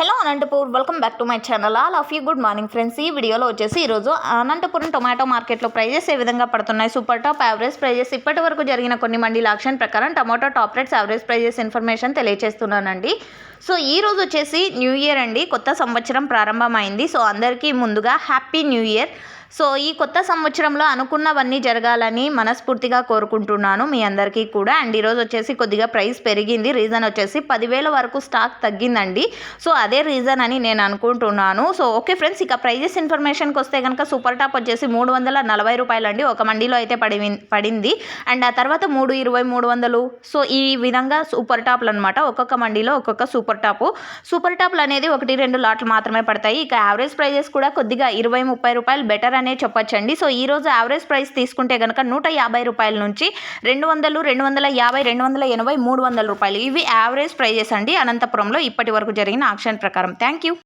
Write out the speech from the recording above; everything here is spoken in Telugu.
Hello Anantapur welcome back to my channel all of you good morning friends ఈ వీడియోలో వచ్చేసి ఈరోజు అనంతపురం టొమాటో మార్కెట్లో ప్రైజెస్ ఏ విధంగా పడుతున్నాయి? సూపర్ టాప్ యావరేజ్ ప్రైజెస్ ఇప్పటి వరకు జరిగిన కొన్ని మండీల ఆక్షన్ ప్రకారం tomato top rates average prices information తెలియజేస్తున్నానండి so ఈ రోజు వచ్చేసి న్యూ ఇయర్ అండి. కొత్త సంవత్సరం ప్రారంభమైంది. సో అందరికీ ముందుగా హ్యాపీ న్యూ ఇయర్ సో ఈ కొత్త సంవత్సరంలో అనుకున్నవన్నీ జరగాలని మనస్ఫూర్తిగా కోరుకుంటున్నాను మీ అందరికీ కూడా. అండ్ ఈరోజు వచ్చేసి కొద్దిగా ప్రైస్ పెరిగింది. రీజన్ వచ్చేసి పదివేల వరకు స్టాక్ తగ్గిందండి. సో అదే రీజన్ అని నేను అనుకుంటున్నాను. సో ఓకే ఫ్రెండ్స్ ఇక ప్రైజెస్ ఇన్ఫర్మేషన్కి వస్తే కనుక సూపర్ టాప్ వచ్చేసి మూడు వందల నలభై రూపాయలండి. ఒక మండీలో అయితే పడి పడింది. అండ్ ఆ తర్వాత మూడు ఇరవై మూడు వందలు. సో ఈ విధంగా సూపర్ టాప్లు అనమాట ఒక్కొక్క మండీలో ఒక్కొక్క సూపర్ టాపు. సూపర్ టాప్లు అనేది ఒకటి రెండు లాట్లు మాత్రమే పడతాయి. ఇక యావరేజ్ ప్రైజెస్ కూడా కొద్దిగా ఇరవై ముప్పై రూపాయలు బెటర్ అనే చెప్పొచ్చండి. సో ఈ రోజు యావరేజ్ ప్రైస్ తీసుకుంటే కనుక నూట యాభై రూపాయల నుంచి రెండు వందలు రెండు వందల యాభై రెండు వందల ఎనభై మూడు వందల రూపాయలు ఇవి యావరేజ్ ప్రైజెస్ అండి. అనంతపురంలో ఇప్పటి వరకు జరిగిన ఆక్షన్ ప్రకారం. Thank you